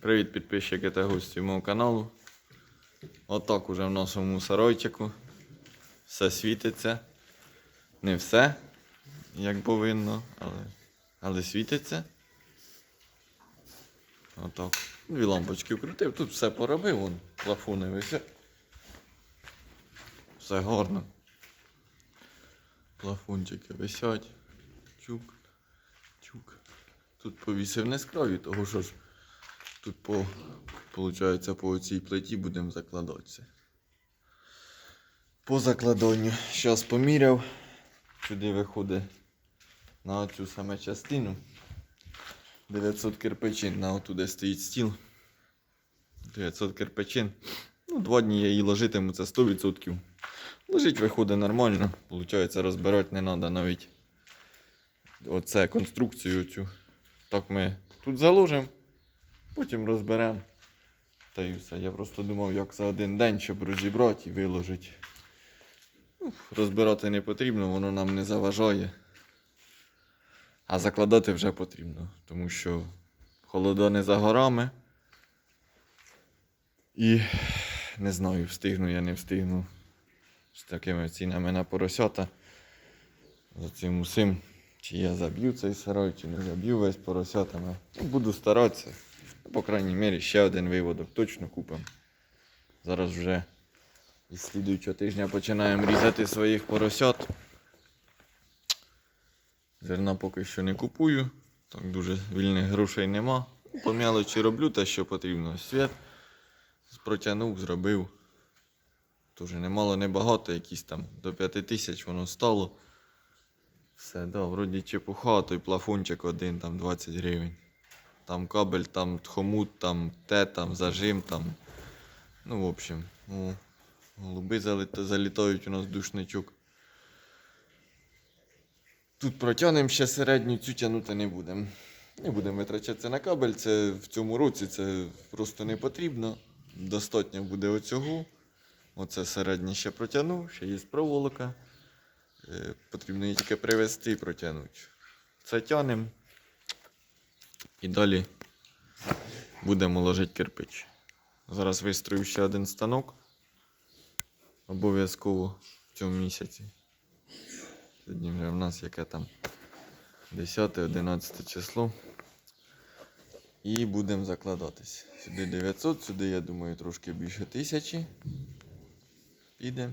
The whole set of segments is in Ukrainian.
Привіт підписчики та гості мого каналу. Отак уже в нашому саройчику. Все світиться. Не все, як повинно, але, але світиться. Отак. Дві лампочки вкрутив. Тут все поробив, вон плафони висять. Все гарно. Плафончики висять. Чук. Чук. Тут повісив не з краю, того що ж тут по, получається, по цій плиті будемо закладатися. По закладанню. Зараз поміряв. Сюди виходить на оцю саме частину. 900 кирпичин на оту, де стоїть стіл. 900 кирпичин. Ну, два дні я її ложитиму, це 100%. Лежить виходить нормально. Получається, розбирати не треба навіть оце конструкцію цю. Так ми тут заложимо, потім розберемо. Та й все. Я просто думав, як за один день, щоб розібрати і виложити. Ну, розбирати не потрібно, воно нам не заважає. А закладати вже потрібно, тому що холода не за горами. І не знаю, встигну я не встигну з такими цінами на поросята. За цим усім. Чи я заб'ю цей сарай, чи не заб'ю весь поросятами. Ну, буду старатися. По крайній мірі, ще один виводок точно купимо. Зараз вже із слідуючого тижня починаємо різати своїх поросят. Зерна поки що не купую. Так дуже вільних грошей нема. По мелочі роблю те, що потрібно. Світ протягнув, зробив. Тоже немало, небагато, якісь там до 5 тисяч воно стало. Все, да, вроді чепуха, той плафончик один, там 20 гривень. Там кабель, там хомут, там те, там зажим, там. Ну, в общем, ну, голуби заліта- залітають у нас душничок. Тут протягнемо ще середню, цю тягнути не будемо. Не будемо витрачатися на кабель, це в цьому році це просто не потрібно. Достатньо буде оцього. Оце середнє ще протягнув, ще є проволока. Е, Потрібно її тільки привезти і протягнути. Це тянемо. І далі будемо ложити кирпич. Зараз вистрою ще один станок. Обов'язково в цьому місяці. Сьогодні вже в нас яке там 10-11 число. І будемо закладатись. Сюди 900, сюди, я думаю, трошки більше тисячі. Піде.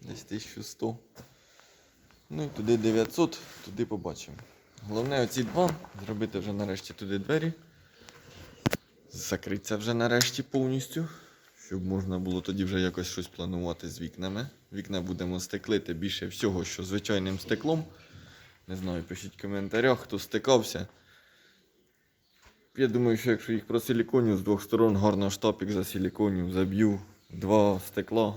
Десь 1100. Ну і туди 900, туди побачимо. Головне оці два зробити вже нарешті туди двері. Закритися вже нарешті повністю. Щоб можна було тоді вже якось щось планувати з вікнами. Вікна будемо стеклити більше всього, що звичайним стеклом. Не знаю, пишіть в коментарях, хто стикався. Я думаю, що якщо їх просиліконю з двох сторон, гарно штапік за силіконів, заб'ю два стекла.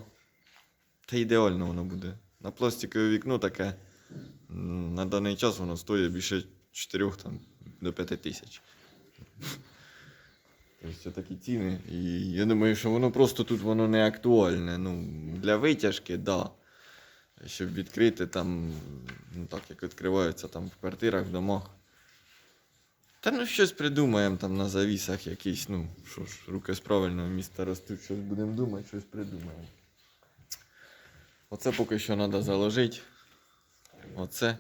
Та ідеально воно буде. На пластикове вікно таке. На даний час воно стоїть більше 4 там, до 5 тисяч. Тобто це такі ціни. І я думаю, що воно просто тут воно не актуальне. Ну, для витяжки, так. Да. Щоб відкрити там, ну так як відкриваються там в квартирах, в домах. Та ну щось придумаємо там на завісах якісь, ну, що ж, руки з правильного міста ростуть, щось будемо думати, щось придумаємо. Оце поки що треба заложити. Оце.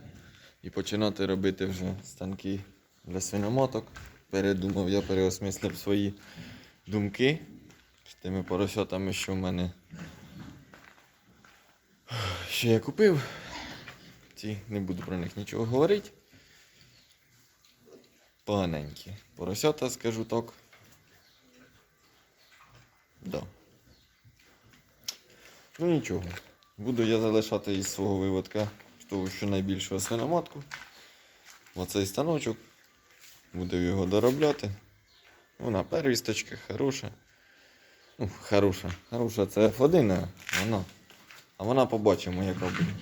І починати робити вже станки для свиноматок. Передумав, я переосмислив свої думки з тими поросятами, що в мене. Що я купив. Ці не буду про них нічого говорити. Поганенькі. Поросята, скажу так. Да. Ну нічого. Буду я залишати із свого виводка того, що найбільшого свиноматку. Оцей станочок. Буду його доробляти. Вона первісточка, хороша. Ну, хороша. Хороша це F1, а вона. А вона побачимо, яка буде.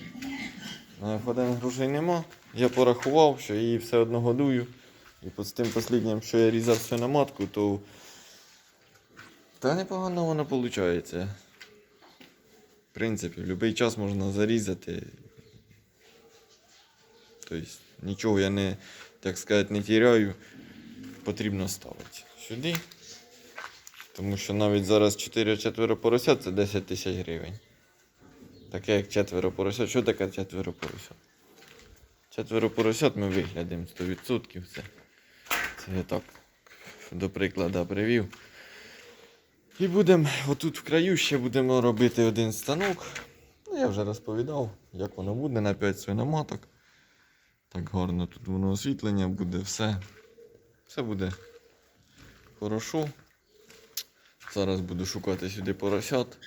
На F1 грошей нема. Я порахував, що її все одно годую. І з тим посліднім, що я різав свиноматку, то. Та непогано воно виходить. В принципі, в будь-який час можна зарізати. Тобто нічого я не, так сказати, не тіряю. Потрібно ставити сюди. Тому що навіть зараз 4-4 поросят це 10 тисяч гривень. Таке як четверо поросят. Що таке четверо поросят? Четверо поросят ми виглядимо 100%. Це, це я так до прикладу привів. І будемо отут в краю ще будемо робити один станок. Ну, я вже розповідав, як воно буде на 5 свиноматок. Так гарно тут воно освітлення буде, все. Все буде хорошо. Зараз буду шукати сюди поросят.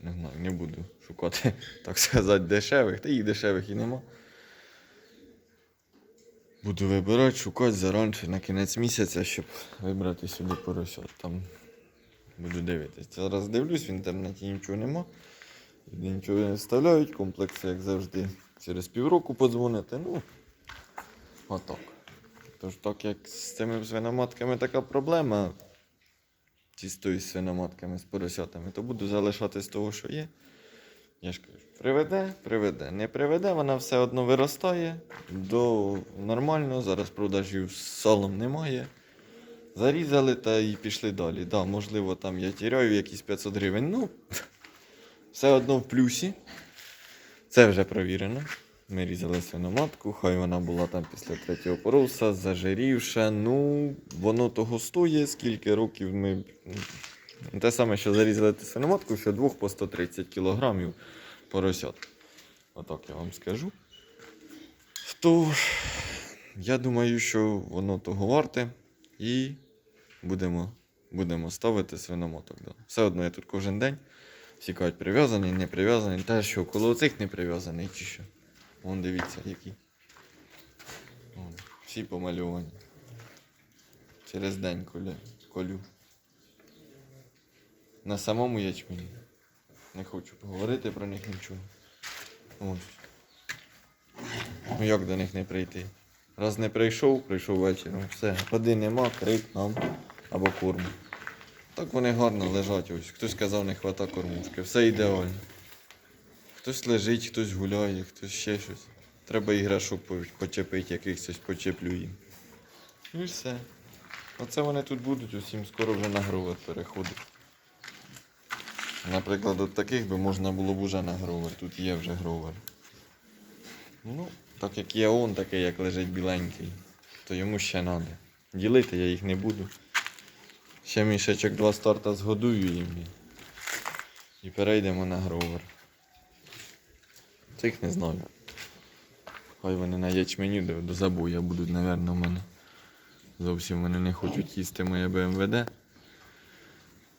Не знаю, не буду шукати, так сказати, дешевих. Та їх дешевих і нема. Буду вибирати, шукати заранше на кінець місяця, щоб вибрати сюди поросят. Там буду дивитися. Зараз дивлюсь, в інтернеті нічого нема. Нічого не вставляють, комплекси, як завжди, через півроку подзвонити. Ну, отак. Тож так як з цими свиноматками така проблема, ці з свиноматками, з поросятами, то буду залишати з того, що є. Я ж кажу, приведе, приведе. Не приведе, вона все одно виростає до нормально. Зараз продажів з салом немає. Зарізали та і пішли далі. Да, можливо, там я тіряю якісь 500 гривень. Ну, все одно в плюсі. Це вже провірено. Ми різали свиноматку, хай вона була там після третього поруса, зажирівша. Ну, воно того стоїть, скільки років ми. Те саме, що зарізали ту свиноматку, що двох по 130 кілограмів поросят. Отак я вам скажу. То я думаю, що воно того варте. І будемо, будемо ставити свиноматок. Все одно я тут кожен день. Всі кажуть, прив'язаний, не прив'язаний. Та що, коло цих не прив'язаний чи що. Вон дивіться, які. Вон, всі помальовані. Через день коля, колю. На самому ячмені. Не хочу говорити про них нічого. Ось. Ну як до них не прийти? Раз не прийшов, прийшов вечором. Все. Води нема, крик нам або корм. Так вони гарно лежать ось. Хтось казав, не хвата кормушки. Все ідеально. Хтось лежить, хтось гуляє, хтось ще щось. Треба іграшок почепити, якихось ось почеплю їм. Ну і все. Оце вони тут будуть, усім скоро вже на гровер переходить. Наприклад, от таких би можна було б уже на гровер. Тут є вже гровер. Ну, так як є он такий, як лежить біленький, то йому ще треба. Ділити я їх не буду. Ще мішечок два старта згодую їм і перейдемо на гровер. Цих не знаю. Хай вони на ячменю до, до забоя будуть, напевно, в мене. Зовсім вони не хочуть їсти моє БМВД.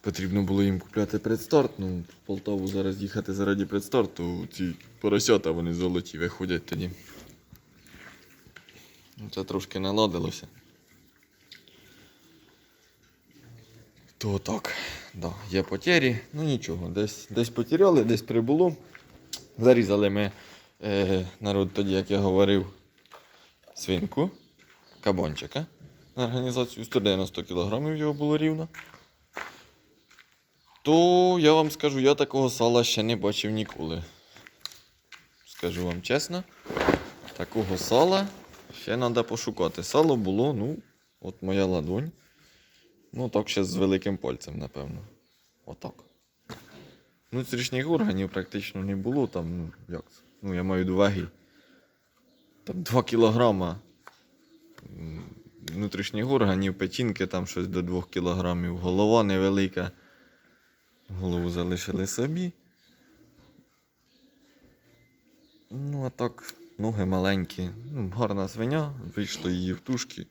Потрібно було їм купляти предстарт. Ну, в Полтаву зараз їхати заради предстарту. Ці поросята вони золоті виходять тоді. Ну, Це трошки наладилося. То так, да, є потері, ну нічого, десь, десь потеряли, десь прибуло. Зарізали ми е, народ тоді, як я говорив, свинку, кабанчика на організацію 190 кг його було рівно. То я вам скажу, я такого сала ще не бачив ніколи. Скажу вам чесно, такого сала ще треба пошукати. Сало було, ну, от моя ладонь. Ну, так ще з великим пальцем, напевно. Отак. Внутрішніх органів практично не було там, ну, як? Ну, я маю до ваги. Там 2 кілограма внутрішніх органів, печінки там щось до 2 кілограмів, голова невелика. Голову залишили собі. Ну, а так, ноги маленькі. Ну, гарна свиня, вийшло її в тушки.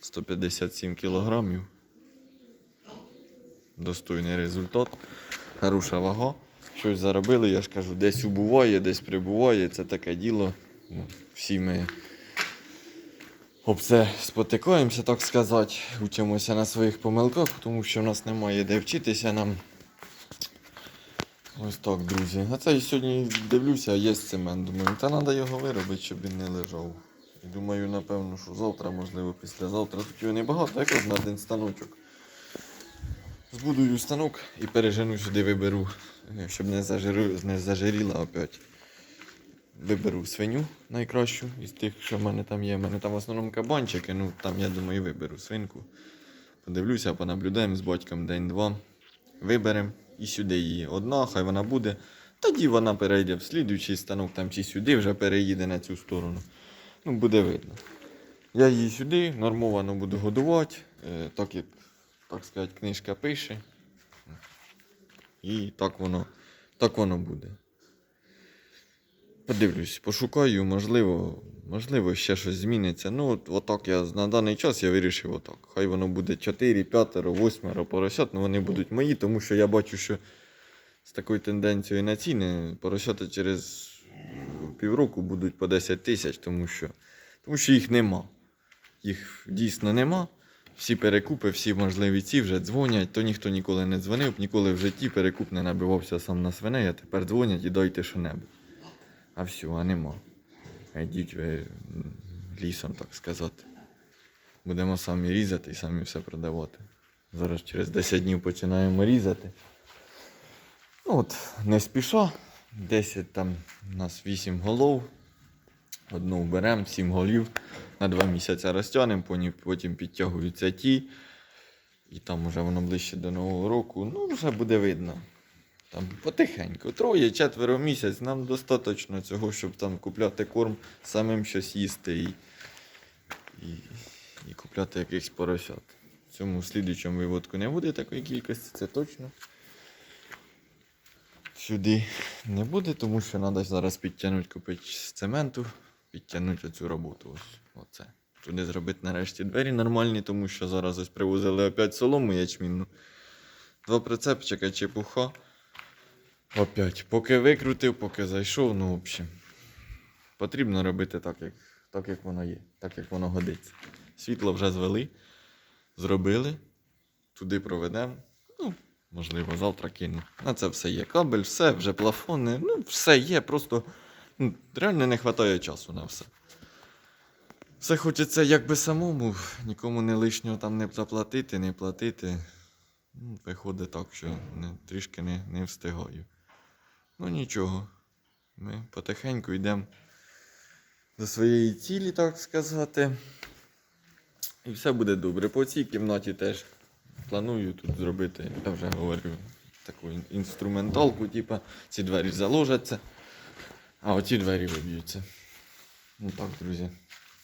157 кілограмів. Достойний результат. Хороша вага. Щось заробили, я ж кажу, десь убуває, десь прибуває. Це таке діло. Ну, Всі ми об це спотикаємося, так сказати. Учимося на своїх помилках, тому що в нас немає де вчитися нам. Ось так, друзі. А це і сьогодні дивлюся, є цемент. Думаю, та треба його виробити, щоб він не лежав. І думаю, напевно, що завтра, можливо, післязавтра. Тут його небагато, якраз на один станочок. Збудую станок і пережену сюди, виберу, е, щоб не, зажиру, не зажиріла опять. Виберу свиню найкращу із тих, що в мене там є. У мене там в основному кабанчики, ну там я думаю виберу свинку. Подивлюся, понаблюдаємо з батьком день-два. Виберемо і сюди її. Одна, хай вона буде. Тоді вона перейде в слідуючий станок там чи сюди вже переїде на цю сторону. Ну, буде видно. Я її сюди нормовано буду годувати, е, так як, так сказати, книжка пише. І так воно, так воно буде. Подивлюсь, пошукаю, можливо, можливо, ще щось зміниться. Ну, от, отак я на даний час я вирішив отак. Хай воно буде 4, 5, 8 поросят, але вони будуть мої, тому що я бачу, що з такою тенденцією на ціни поросята через півроку будуть по 10 тисяч, тому що, тому що їх нема. Їх дійсно нема. Всі перекупи, всі можливі ці вже дзвонять, то ніхто ніколи не дзвонив, ніколи в житті перекуп не набивався сам на свиней, а тепер дзвонять і дайте що-небудь. А все, а нема. Йдіть ви лісом, так сказати. Будемо самі різати і самі все продавати. Зараз через 10 днів починаємо різати. Ну от, не спіша. 10 там у нас 8 голов. Одну беремо, 7 голів. На 2 місяці розтягнемо, потім підтягуються ті. І там вже воно ближче до Нового року. Ну, вже буде видно. Там потихеньку. Троє, четверо місяць. Нам достатньо цього, щоб там купляти корм, самим щось їсти і, і, і купляти якихось поросят. В цьому слідуючому виводку не буде такої кількості, це точно. Сюди не буде, тому що треба зараз підтягнути купити з цементу, підтягнути оцю роботу. Ось, оце. Туди зробити нарешті двері нормальні, тому що зараз ось привозили опять солому ячмінну. Два прицепчика, чепуха. Опять. Поки викрутив, поки зайшов, ну, в. Потрібно робити так, як, так, як воно є, так, як воно годиться. Світло вже звели, зробили, туди проведемо. Ну, можливо, завтра кину. На це все є. Кабель, все, вже плафони, ну, все є, просто ну, реально не вистачає часу на все. Все хочеться якби самому, нікому не лишнього там не заплатити, не платити. Ну, виходить так, що не, трішки не, не встигаю. Ну нічого. Ми потихеньку йдемо до своєї цілі, так сказати. І все буде добре. По цій кімнаті теж планую тут зробити, я вже говорю, таку інструменталку, типа ці двері заложаться, а оці двері виб'ються. Ну так, друзі.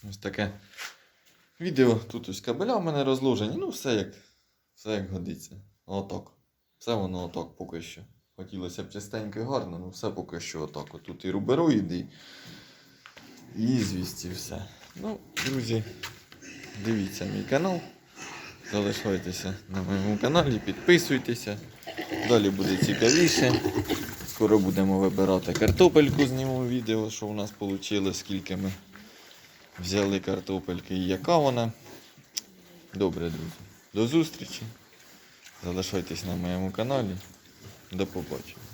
Ось таке відео. Тут ось кабеля в мене розложені. Ну, все як, все як годиться. Отак. Все воно отак поки що. Хотілося б частенько і гарно, ну все поки що отак. Тут і рубероїди, і звісті все. Ну, друзі, дивіться мій канал. Залишайтеся на моєму каналі, підписуйтеся. Далі буде цікавіше. Скоро будемо вибирати картопельку, зніму відео, що у нас вийшло, скільки ми взяли картопельки і яка вона. Добре, друзі. До зустрічі. Залишайтесь на моєму каналі. До побачення.